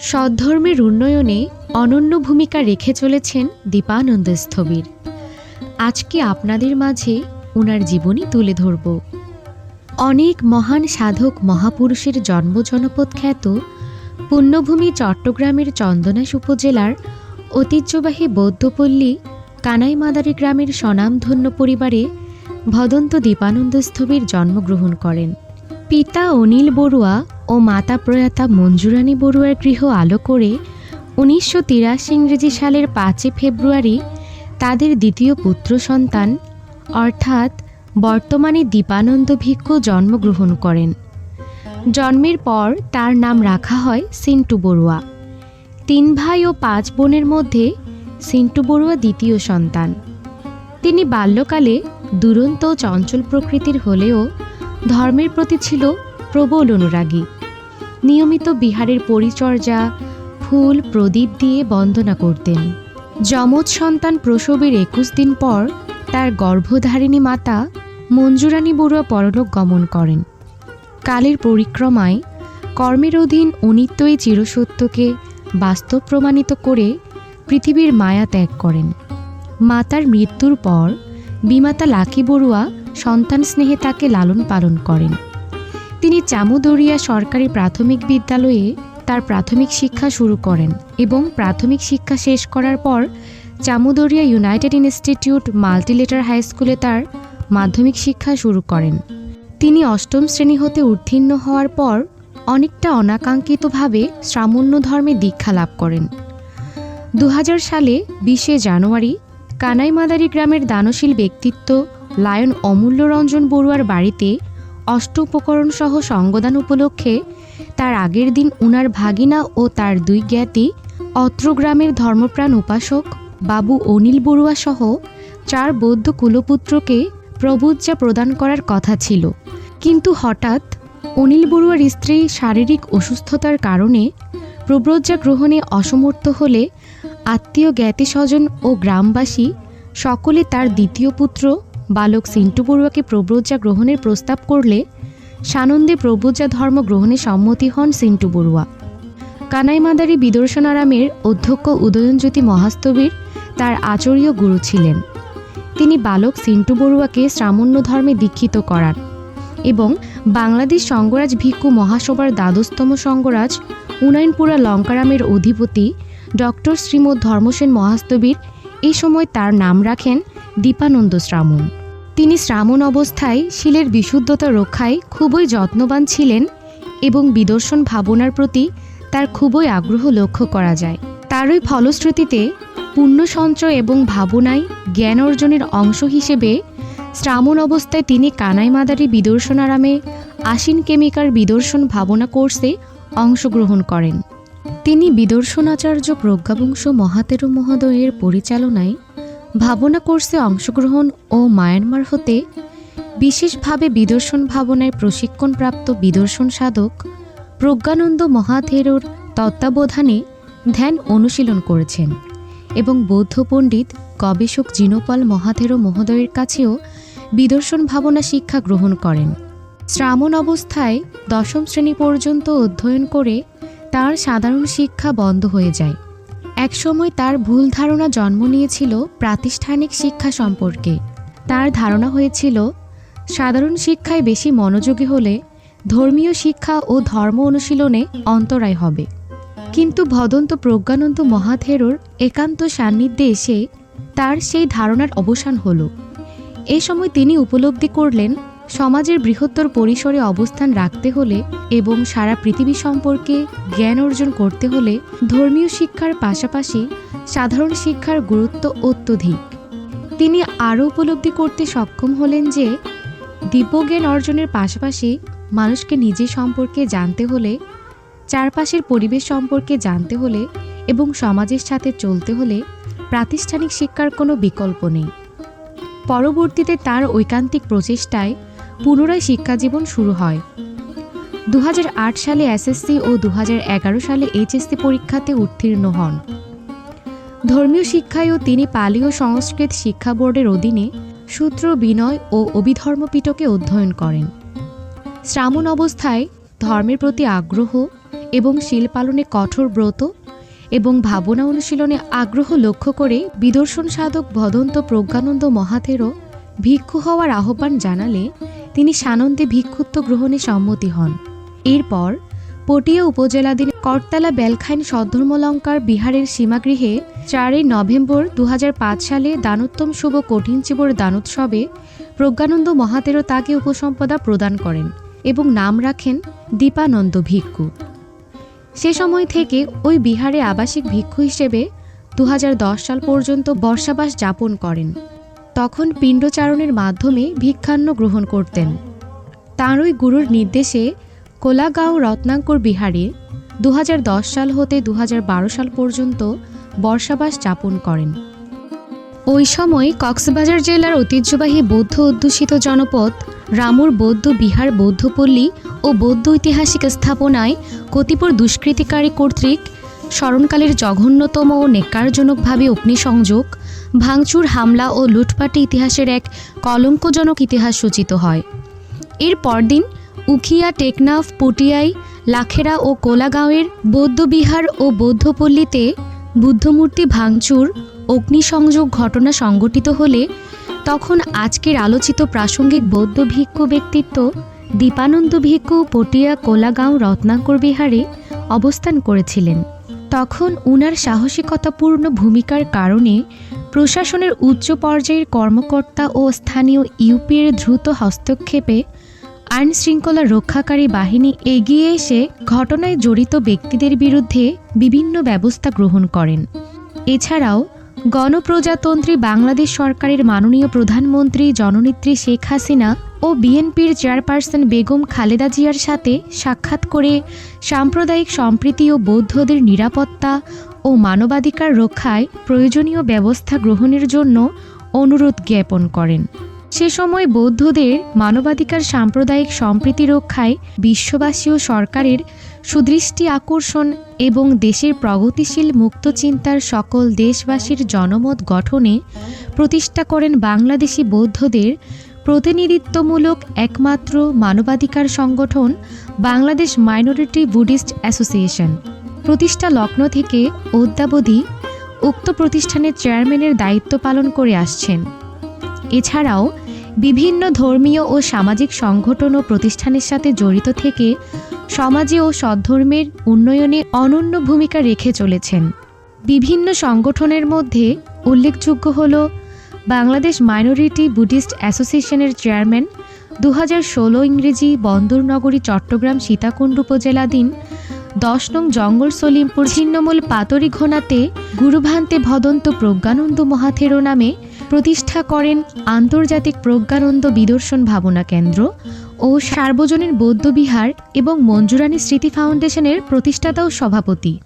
সদ্ধর্মের উন্নয়নে অনন্য ভূমিকা রেখে চলেছেন দীপানন্দ স্থবির। আজকে আপনাদের মাঝে ওনার জীবনী তুলে ধরব? অনেক মহান সাধক মহাপুরুষের জন্ম জনপদ খ্যাত পুণ্যভূমি চট্টগ্রামের চন্দনাশ উপজেলার ঐতিহ্যবাহী বৌদ্ধপল্লী কানাইমাদারি গ্রামের স্বনামধন্য পরিবারে ভদন্ত দীপানন্দ স্থবির জন্মগ্রহণ করেন। পিতা অনিল বড়ুয়া ও মাতা প্রয়াতা মঞ্জুরানী বড়ুয়ার গৃহ আলো করে উনিশশো তিরাশি ইংরেজি সালের পাঁচই ফেব্রুয়ারি তাদের দ্বিতীয় পুত্র সন্তান, অর্থাৎ বর্তমানে দীপানন্দ ভিক্ষু জন্মগ্রহণ করেন। জন্মের পর তার নাম রাখা হয় সিন্টু বড়ুয়া। তিন ভাই ও পাঁচ বোনের মধ্যে সিন্টু বড়ুয়া দ্বিতীয় সন্তান। তিনি বাল্যকালে দুরন্ত চঞ্চল প্রকৃতির হলেও ধর্মের প্রতি ছিল প্রবল অনুরাগী। নিয়মিত বিহারের পরিচর্যা, ফুল, প্রদীপ দিয়ে বন্দনা করতেন। যমজ সন্তান প্রসবের একুশ দিন পর তার গর্ভধারিণী মাতা মঞ্জুরানী বড়ুয়া পরলোক গমন করেন। কালের পরিক্রমায় কর্মের অধীন অনিত্যই চিরসত্যকে বাস্তব প্রমাণিত করে পৃথিবীর মায়া ত্যাগ করেন। মাতার মৃত্যুর পর বিমাতা লাকি বড়ুয়া সন্তান স্নেহে তাকে লালন পালন করেন। তিনি চামুদরিয়া সরকারি প্রাথমিক বিদ্যালয়ে তার প্রাথমিক শিক্ষা শুরু করেন এবং প্রাথমিক শিক্ষা শেষ করার পর চামুদরিয়া ইউনাইটেড ইনস্টিটিউট মাল্টিলেটার হাই স্কুলে তার মাধ্যমিক শিক্ষা শুরু করেন। তিনি অষ্টম শ্রেণি হতে উত্তীর্ণ হওয়ার পর অনেকটা অনাকাঙ্ক্ষিতভাবে শ্রামণ্য ধর্মে দীক্ষা লাভ করেন। দু হাজার সালে বিশে জানুয়ারি কানাইমাদারি গ্রামের দানশীল ব্যক্তিত্ব লায়ন অমূল্য রঞ্জন বড়ুয়ার বাড়িতে অষ্ট উপকরণ সহ সঙ্গদান উপলক্ষে তার আগের দিন উনার ভাগিনা ও তার দুই জ্ঞাতি অত্র গ্রামের ধর্মপ্রাণ উপাসক বাবু অনিল বড়ুয়া সহ চার বৌদ্ধ কুলপুত্রকে প্রবুজ্জা প্রদান করার কথা ছিল। কিন্তু হঠাৎ অনিল বড়ুয়ার স্ত্রী শারীরিক অসুস্থতার কারণে প্রব্রজ্জা গ্রহণে অসমর্থ হলে আত্মীয় জ্ঞাতি স্বজন ও গ্রামবাসী সকলে তার দ্বিতীয় পুত্র বালক সিন্টু বড়ুয়াকে প্রব্রজ্জা গ্রহণের প্রস্তাব করলে সানন্দে প্রব্রজ্জা ধর্ম গ্রহণে সম্মতি হন সিন্টু বড়ুয়া। কানাইমাদারি বিদর্শনারামের অধ্যক্ষ উদয়নজ্যোতি মহাস্তবীর তার আচরীয় গুরু ছিলেন। তিনি বালক সিন্টু বড়ুয়াকে শ্রামণ্য ধর্মে দীক্ষিত করান এবং বাংলাদেশ সঙ্গরাজ ভিক্ষু মহাসভার দ্বাদশতম সঙ্গরাজ উনয়নপুরা লঙ্কারামের অধিপতি ডক্টর শ্রীমদ ধর্মসেন মহাস্তবীর এই সময় তার নাম রাখেন দীপানন্দ শ্রামণ। তিনি শ্রামণ অবস্থায় শিলের বিশুদ্ধতা রক্ষায় খুবই যত্নবান ছিলেন এবং বিদর্শন ভাবনার প্রতি তার খুবই আগ্রহ লক্ষ্য করা যায়। তারই ফলশ্রুতিতে পুণ্য সঞ্চয় এবং ভাবনায় জ্ঞান অর্জনের অংশ হিসেবে শ্রামণ অবস্থায় তিনি কানাইমাদারি বিদর্শনারামে আশিন কেমিকার বিদর্শন ভাবনা কোর্সে অংশগ্রহণ করেন। তিনি বিদর্শনাচার্য প্রজ্ঞাবংশ মহাতেরু মহোদয়ের পরিচালনায় ভাবনা কোর্সে অংশগ্রহণ ও মায়ানমার হতে বিশেষভাবে বিদর্শন ভাবনায় প্রশিক্ষণপ্রাপ্ত বিদর্শন সাধক প্রজ্ঞানন্দ মহাথেরোর তত্ত্বাবধানে ধ্যান অনুশীলন করেছেন এবং বৌদ্ধ পণ্ডিত গবেষক জিনোপাল মহাথেরো মহোদয়ের কাছেও বিদর্শন ভাবনা শিক্ষা গ্রহণ করেন। শ্রামণ অবস্থায় দশম শ্রেণি পর্যন্ত অধ্যয়ন করে তার সাধারণ শিক্ষা বন্ধ হয়ে যায়। একসময় তার ভুল ধারণা জন্ম নিয়েছিল প্রাতিষ্ঠানিক শিক্ষা সম্পর্কে। তার ধারণা হয়েছিল, সাধারণ শিক্ষায় বেশি মনোযোগী হলে ধর্মীয় শিক্ষা ও ধর্ম অনুশীলনে অন্তরায় হবে। কিন্তু ভদন্ত প্রজ্ঞানন্দ মহাথেরোর একান্ত সান্নিধ্যে এসে তার সেই ধারণার অবসান হলো। এ সময় তিনি উপলব্ধি করলেন সমাজের বৃহত্তর পরিসরে অবস্থান রাখতে হলে এবং সারা পৃথিবী সম্পর্কে জ্ঞান অর্জন করতে হলে ধর্মীয় শিক্ষার পাশাপাশি সাধারণ শিক্ষার গুরুত্ব অত্যধিক। তিনি আরও উপলব্ধি করতে সক্ষম হলেন যে দিব্যজ্ঞান অর্জনের পাশাপাশি মানুষকে নিজে সম্পর্কে জানতে হলে, চারপাশের পরিবেশ সম্পর্কে জানতে হলে এবং সমাজের সাথে চলতে হলে প্রাতিষ্ঠানিক শিক্ষার কোনো বিকল্প নেই। পরবর্তীতে তার ঐকান্তিক প্রচেষ্টায় পুনরায় শিক্ষাজীবন শুরু হয়। দু হাজার আট সালে এসএসসি ও দু হাজার এগারো সালে এইচএসসি পরীক্ষাতে উত্তীর্ণ হন। ধর্মীয় শিক্ষায়ও তিনি পালি ও সংস্কৃত শিক্ষা বোর্ডের অধীনে সূত্র, বিনয় ও অভিধর্ম পিটকে অধ্যয়ন করেন। শ্রামণ অবস্থায় ধর্মের প্রতি আগ্রহ এবং শিল পালনে কঠোর ব্রত এবং ভাবনা অনুশীলনে আগ্রহ লক্ষ্য করে বিদর্শন সাধক ভদন্ত প্রজ্ঞানন্দ মহাতেরও ভিক্ষু হওয়ার আহ্বান জানালে তিনি সানন্দে ভিক্ষুত্ব গ্রহণে সম্মতি হন। এরপর পটিয়া উপজেলাধীন করতলা বেলখাইন সদ্ধর্মলঙ্কার বিহারের সীমাগৃহে চারই নভেম্বর দু হাজার পাঁচ সালে দানোত্তম শুভ কঠিন চিবর দানোৎসবে প্রজ্ঞানন্দ মহাতেরও তাকে উপসম্পদা প্রদান করেন এবং নাম রাখেন দীপানন্দ ভিক্ষু। সে সময় থেকে ওই বিহারে আবাসিক ভিক্ষু হিসেবে দু হাজার দশ সাল পর্যন্ত বর্ষাবাস যাপন করেন। তখন পিণ্ডচারণের মাধ্যমে ভিক্ষান্ন গ্রহণ করতেন। তাঁর ওই গুরুর নির্দেশে কোলাগাঁও রত্নাঙ্কুর বিহারে দু হাজার দশ সাল হতে দু হাজার বারো সাল পর্যন্ত বর্ষাবাস যাপন করেন। ওই সময় কক্সবাজার জেলার ঐতিহ্যবাহী বৌদ্ধ অধ্যুষিত জনপদ রামুর বৌদ্ধ বিহার বৌদ্ধপল্লী ও বৌদ্ধ ঐতিহাসিক স্থাপনায় কতিপয় দুষ্কৃতিকারী কর্তৃক স্মরণকালের জঘন্যতম ও নেকারজনকভাবে অগ্নিসংযোগ ভাঙচুর, হামলা ও লুটপাটে ইতিহাসের এক কলঙ্কজনক ইতিহাস সূচিত হয়। এর পরদিন উখিয়া, টেকনাফ, পটিয়াই, লাখেরা ও কোলাগাঁওয়ের বৌদ্ধবিহার ও বৌদ্ধপল্লীতে বুদ্ধমূর্তি ভাঙচুর, অগ্নিসংযোগ ঘটনা সংঘটিত হলে তখন আজকের আলোচিত প্রাসঙ্গিক বৌদ্ধ ভিক্ষু ব্যক্তিত্ব দীপানন্দ ভিক্ষু পটিয়া, কোলাগাঁও, রত্নাকর বিহারে অবস্থান করেছিলেন। তখন উনার সাহসিকতাপূর্ণ ভূমিকার কারণে প্রশাসনের উচ্চ পর্যায়ের কর্মকর্তা ও স্থানীয় ইউপির দ্রুত হস্তক্ষেপে আইন শৃঙ্খলা রক্ষাকারী বাহিনী এগিয়ে এসে ঘটনায় জড়িত ব্যক্তিদের বিরুদ্ধে বিভিন্ন ব্যবস্থা গ্রহণ করেন। এছাড়াও, গণপ্রজাতন্ত্রী বাংলাদেশ সরকারের মাননীয় প্রধানমন্ত্রী জননেত্রী শেখ হাসিনা ও বিএনপির চেয়ারপারসন বেগম খালেদা জিয়ার সাথে সাক্ষাৎ করে সাম্প্রদায়িক সম্প্রীতি ও বৌদ্ধদের নিরাপত্তা ও মানবাধিকার রক্ষায় প্রয়োজনীয় ব্যবস্থা গ্রহণের জন্য অনুরোধ জ্ঞাপন করেন। সে সময় বৌদ্ধদের মানবাধিকার সাম্প্রদায়িক সম্প্রীতি রক্ষায় বিশ্ববাসী ও সরকারের সুদৃষ্টি আকর্ষণ এবং দেশের প্রগতিশীল মুক্তচিন্তার সকল দেশবাসীর জনমত গঠনে প্রতিষ্ঠা করেন বাংলাদেশি বৌদ্ধদের প্রতিনিধিত্বমূলক একমাত্র মানবাধিকার সংগঠন বাংলাদেশ মাইনরিটি বুডিস্ট অ্যাসোসিয়েশন। প্রতিষ্ঠা লগ্ন থেকে অদ্যাবধি উক্ত প্রতিষ্ঠানের চেয়ারম্যানের দায়িত্ব পালন করে আসছেন। এছাড়াও বিভিন্ন ধর্মীয় ও সামাজিক সংগঠন ও প্রতিষ্ঠানের সাথে জড়িত থেকে সমাজে ও সদ্ধর্মের উন্নয়নে অনন্য ভূমিকা রেখে চলেছেন। বিভিন্ন সংগঠনের মধ্যে উল্লেখযোগ্য হল বাংলাদেশ মাইনরিটি বুদ্ধিস্ট অ্যাসোসিয়েশনের চেয়ারম্যান দু হাজার ষোলো ইংরেজি বন্দরনগরী চট্টগ্রাম সীতাকুণ্ড উপজেলাধীন দশ নং জঙ্গল সলিমপুর ছিন্নমূল পাতরি ঘোনাতে গুরুভান্তে ভদন্ত প্রজ্ঞানন্দ মহাথেরো নামে প্রতিষ্ঠা করেন আন্তর্জাতিক প্রজ্ঞানন্দ বিদর্শন ভাবনা কেন্দ্র ও সার্বজনীন বৌদ্ধবিহার এবং মঞ্জুরানী স্মৃতি ফাউন্ডেশনের প্রতিষ্ঠাতা ও সভাপতি।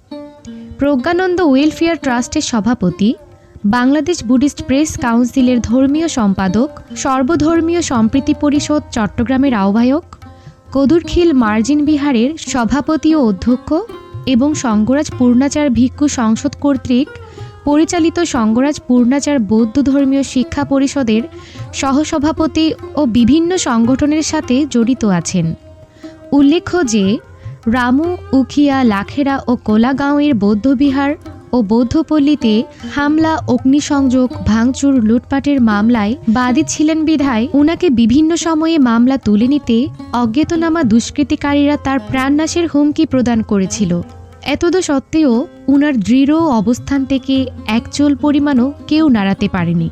প্রজ্ঞানন্দ ওয়েলফেয়ার ট্রাস্টের সভাপতি বাংলাদেশ বুডিস্ট প্রেস কাউন্সিলের ধর্মীয় সম্পাদক, সর্বধর্মীয় সম্প্রীতি পরিষদ চট্টগ্রামের আহ্বায়ক, কদুরখিল মার্জিন বিহারের সভাপতি ও অধ্যক্ষ এবং সঙ্গরাজ পূর্ণাচার ভিক্ষু সংসদ কর্তৃক পরিচালিত সঙ্গরাজ পূর্ণাচার বৌদ্ধ ধর্মীয় শিক্ষা পরিষদের সহসভাপতি ও বিভিন্ন সংগঠনের সাথে জড়িত আছেন। উল্লেখ্য যে, রামু, উখিয়া, লাখেরা ও কোলাগাঁওয়ের বৌদ্ধবিহার ও বৌদ্ধপল্লীতে হামলা, অগ্নিসংযোগ, ভাঙচুর, লুটপাটের মামলায় বাদী ছিলেন বিধায়। উনাকে বিভিন্ন সময়ে মামলা তুলে নিতে অজ্ঞাতনামা দুষ্কৃতিকারীরা তার প্রাণনাশের হুমকি প্রদান করেছিল। এতদ সত্ত্বেও উনার দৃঢ় অবস্থান থেকে একচোল পরিমাণও কেউ নাড়াতে পারেনি।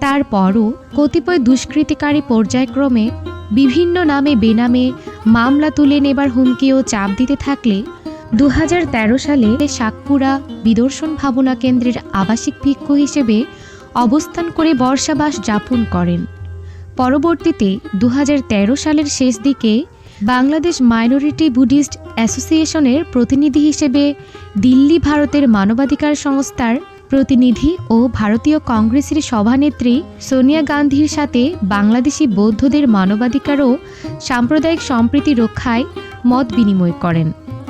তারপরও কতিপয় দুষ্কৃতিকারী পর্যায়ক্রমে বিভিন্ন নামে বেনামে মামলা তুলে নেবার হুমকি ও চাপ দিতে থাকলে দু হাজার তেরো সালে সাতপুরা বিদর্শন ভাবনা কেন্দ্রের আবাসিক ভিক্ষু হিসেবে অবস্থান করে বর্ষাবাস যাপন করেন। পরবর্তীতে দু হাজার তেরো সালের শেষ দিকে বাংলাদেশ মাইনরিটি বুডিস্ট অ্যাসোসিয়েশনের প্রতিনিধি হিসেবে দিল্লি ভারতের মানবাধিকার সংস্থার প্রতিনিধি ও ভারতীয় কংগ্রেসের সভানেত্রী সোনিয়া গান্ধীর সাথে বাংলাদেশি বৌদ্ধদের মানবাধিকার ও সাম্প্রদায়িক সম্প্রীতি রক্ষায় মত বিনিময় করেন।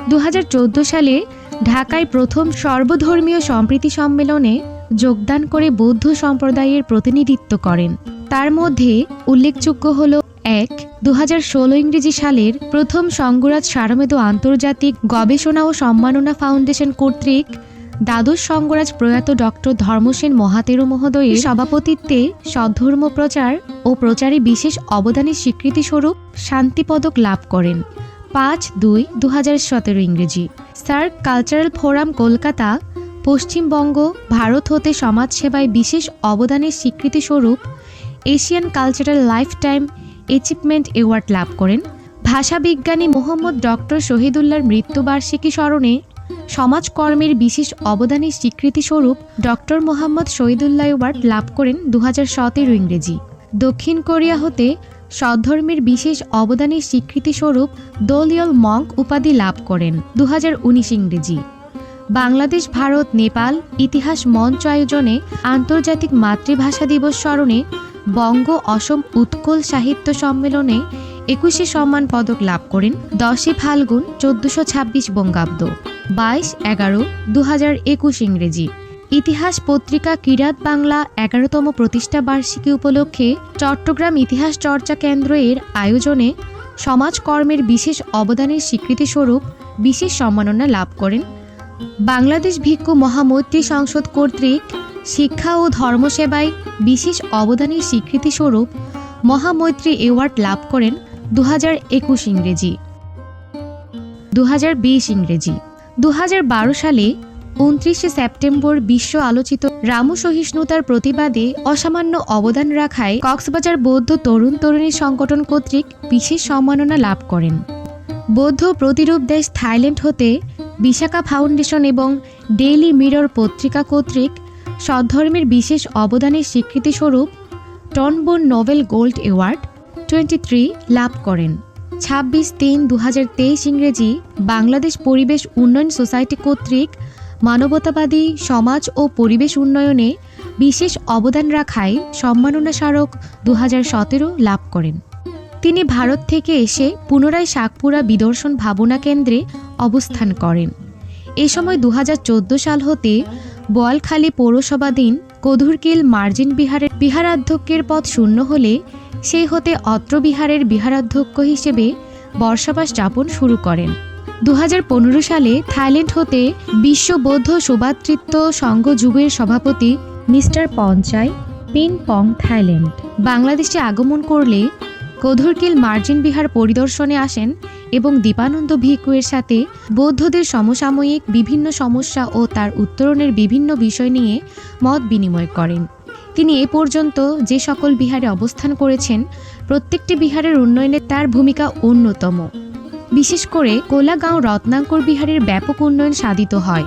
দু হাজার চৌদ্দ সালে ঢাকায় প্রথম সর্বধর্মীয় সম্প্রীতি সম্মেলনে যোগদান করে বৌদ্ধ সম্প্রদায়ের প্রতিনিধিত্ব করেন। তার মধ্যে উল্লেখযোগ্য হল, এক দু ইংরেজি সালের প্রথম সঙ্গরাজ সারমেদ আন্তর্জাতিক গবেষণা ও সম্মাননা ফাউন্ডেশন কর্তৃক দ্বাদশ সঙ্গরাজ প্রয়াত ডক্টর ধর্মসেন মহাতেরো মহোদয়ের সভাপতিত্বে সদ্ধর্ম প্রচার ও প্রচারে বিশেষ অবদানের স্বীকৃতিস্বরূপ শান্তিপদক লাভ করেন। পাঁচ দুই দু সতেরো ইংরেজি। SAARC cultural forum Kolkata, Paschimbanga, Bharat হতে সমাজসেবায় বিশেষ অবদানের স্বীকৃতিস্বরূপ Asian cultural lifetime achievement award লাভ করেন। ভাষাবিজ্ঞানী মোহাম্মদ ডক্টর শহীদুল্লাহর মৃত্যুবার্ষিকী স্মরণে সমাজকর্মের বিশেষ অবদানের স্বীকৃতিস্বরূপ ডক্টর মোহাম্মদ শহীদুল্লাহ অ্যাওয়ার্ড লাভ করেন দু সতেরো ইংরেজি। দক্ষিণ কোরিয়া হতে সদ্ধর্মের বিশেষ অবদানের স্বীকৃতিস্বরূপ দোলিয়ল মঙ্ক উপাধি লাভ করেন দু হাজার উনিশ ইংরেজি। বাংলাদেশ, ভারত, নেপাল ইতিহাস মঞ্চ আয়োজনে আন্তর্জাতিক মাতৃভাষা দিবস স্মরণে বঙ্গ অসম উৎকল সাহিত্য সম্মেলনে একুশে সম্মান পদক লাভ করেন দশই ফাল্গুন চোদ্দশো ছাব্বিশ বঙ্গাব্দ, বাইশ এগারো দু ইংরেজি। ইতিহাস পত্রিকা কিরাত বাংলা এগারোতম প্রতিষ্ঠা বার্ষিকী উপলক্ষে চট্টগ্রাম ইতিহাস চর্চা কেন্দ্র এর আয়োজনে সমাজকর্মের বিশেষ অবদানের স্বীকৃতিস্বরূপ বিশেষ সম্মাননা লাভ করেন বাংলাদেশ ভিক্ষু মহামৈত্রী সংসদ কর্তৃক শিক্ষা ও ধর্মসেবায় বিশেষ অবদানের স্বীকৃতিস্বরূপ মহামৈত্রী অ্যাওয়ার্ড লাভ করেন দু হাজার একুশ ইংরেজি দু হাজার বিশ ইংরেজি দু হাজার বারো সালে উনত্রিশে সেপ্টেম্বর বিশ্ব আলোচিত রামু সহিষ্ণুতার প্রতিবাদে অসামান্য অবদান রাখায় কক্সবাজার বৌদ্ধ তরুণ তরুণী সংগঠন কর্তৃক বিশেষ সম্মাননা লাভ করেন। বৌদ্ধ প্রতিরূপ দেশ থাইল্যান্ড হতে বিশাখা ফাউন্ডেশন এবং ডেইলি মিরর পত্রিকা কর্তৃক সদ্ধর্মের বিশেষ অবদানের স্বীকৃতিস্বরূপ টনবোন Nobel gold award twenty three লাভ করেন। ছাব্বিশ তিন দু ইংরেজি বাংলাদেশ পরিবেশ উন্নয়ন সোসাইটি কর্তৃক মানবতাবাদী সমাজ ও পরিবেশ উন্নয়নে বিশেষ অবদান রাখায় সম্মাননা স্মারক দু লাভ করেন। তিনি ভারত থেকে এসে পুনরায় শাকপুরা বিদর্শন ভাবনা কেন্দ্রে অবস্থান করেন। এ সময় দু হাজার চোদ্দ সাল হতে বোয়ালখালী পৌরসভাধীন কধুরকিল মার্জিন বিহারের বিহারাধ্যক্ষের পদ শূন্য হলে সেই হতে অত্র বিহারের বিহারাধ্যক্ষ হিসেবে বর্ষাবাস যাপন শুরু করেন। দু হাজার পনেরো সালে থাইল্যান্ড হতে বিশ্ব বৌদ্ধ শোভাতৃত্ব সংঘ যুগের সভাপতি মিস্টার পঞ্চাই পিন পং থাইল্যান্ড। বাংলাদেশে আগমন করলে কধুরকিল মার্জিন বিহার পরিদর্শনে আসেন এবং দীপানন্দ ভিক্ষুয়ের সাথে বৌদ্ধদের সমসাময়িক বিভিন্ন সমস্যা ও তার উত্তরণের বিভিন্ন বিষয় নিয়ে মত বিনিময় করেন। তিনি এ পর্যন্ত যে সকল বিহারে অবস্থান করেছেন, প্রত্যেকটি বিহারের উন্নয়নে তার ভূমিকা অন্যতম। বিশেষ করে কোলাগাঁও রত্নাঙ্কর বিহারের ব্যাপক উন্নয়ন সাধিত হয়।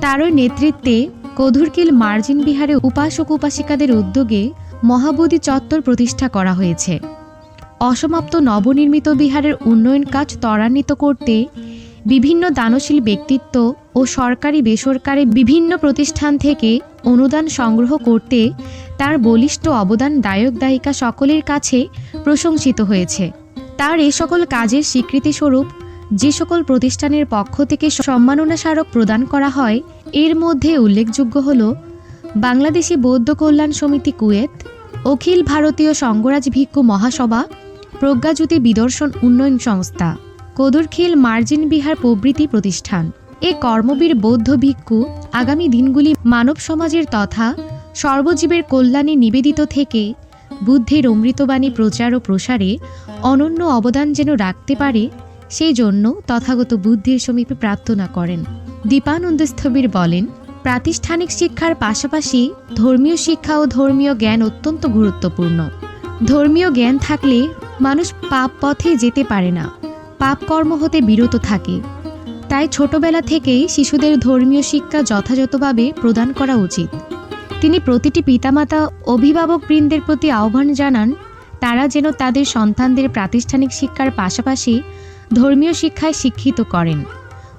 তারই নেতৃত্বে কধুরকিল মার্জিন বিহারে উপাসক উপাসিকাদের উদ্যোগে মহাবোধি চত্বর প্রতিষ্ঠা করা হয়েছে। অসমাপ্ত নবনির্মিত বিহারের উন্নয়ন কাজ ত্বরান্বিত করতে বিভিন্ন দানশীল ব্যক্তিত্ব ও সরকারি বেসরকারি বিভিন্ন প্রতিষ্ঠান থেকে অনুদান সংগ্রহ করতে তার বলিষ্ঠ অবদান দায়ক দায়িকা সকলের কাছে প্রশংসিত হয়েছে। তার এ সকল কাজের স্বীকৃতিস্বরূপ যে সকল প্রতিষ্ঠানের পক্ষ থেকে সম্মাননা স্মারক প্রদান করা হয়, এর মধ্যে উল্লেখযোগ্য হল বাংলাদেশি বৌদ্ধ কল্যাণ সমিতি কুয়েত, অখিল ভারতীয় সঙ্গরাজ ভিক্ষু মহাসভা, প্রজ্ঞাজ্যোতি বিদর্শন উন্নয়ন সংস্থা, কদুরখিল মার্জিন বিহার প্রভৃতি প্রতিষ্ঠান। এ কর্মবীর বৌদ্ধ ভিক্ষু আগামী দিনগুলি মানব সমাজের তথা সর্বজীবের কল্যাণে নিবেদিত থেকে বুদ্ধের অমৃতবাণী প্রচার ও প্রসারে অনন্য অবদান যেন রাখতে পারে, সেই জন্য তথাগত বুদ্ধির সমীপে প্রার্থনা করেন। দীপানন্দ স্থবির বলেন, প্রাতিষ্ঠানিক শিক্ষার পাশাপাশি ধর্মীয় শিক্ষা ও ধর্মীয় জ্ঞান অত্যন্ত গুরুত্বপূর্ণ। ধর্মীয় জ্ঞান থাকলে মানুষ পাপ পথে যেতে পারে না, পাপ কর্ম হতে বিরত থাকে। তাই ছোটবেলা থেকেই শিশুদের ধর্মীয় শিক্ষা যথাযথভাবে প্রদান করা উচিত। তিনি প্রতিটি পিতামাতা অভিভাবক বৃন্দের প্রতি আহ্বান জানান তারা যেন তাদের সন্তানদের প্রাতিষ্ঠানিক শিক্ষার পাশাপাশি ধর্মীয় শিক্ষায় শিক্ষিত করেন।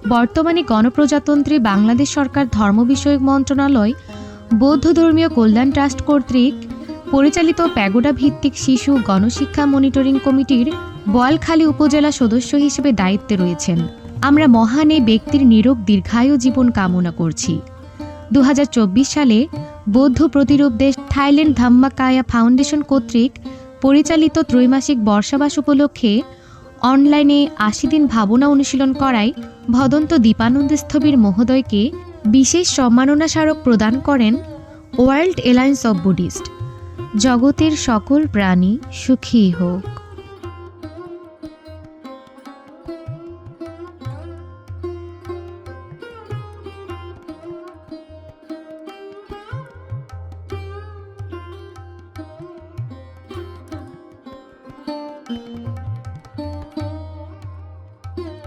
বর্তমানে গণপ্রজাতন্ত্রী বাংলাদেশ সরকার ধর্ম বিষয়ক মন্ত্রণালয়, বৌদ্ধ ধর্মীয় কল্যাণ ট্রাস্ট কর্তৃক পরিচালিত প্যাগোডা ভিত্তিক শিশু গণশিক্ষা মনিটরিং কমিটির বয়ালখালী উপজেলা সদস্য হিসেবে দায়িত্বে রয়েছেন। আমরা মহান এই ব্যক্তির নিরোগ দীর্ঘায়ু জীবন কামনা করছি। দু হাজার চব্বিশ সালে বৌদ্ধ প্রতিরূপ দেশ থাইল্যান্ড ধাম্মাকায়া ফাউন্ডেশন কর্তৃক পরিচালিত ত্রৈমাসিক বর্ষাবাস উপলক্ষে অনলাইনে আশি দিন ভাবনা অনুশীলন করায় ভদন্ত দীপানন্দ স্থবির মহোদয়কে বিশেষ সম্মাননা স্মারক প্রদান করেন ওয়ার্ল্ড এলায়েন্স অব বুডিস্ট জগতের সকল প্রাণী সুখী হোক।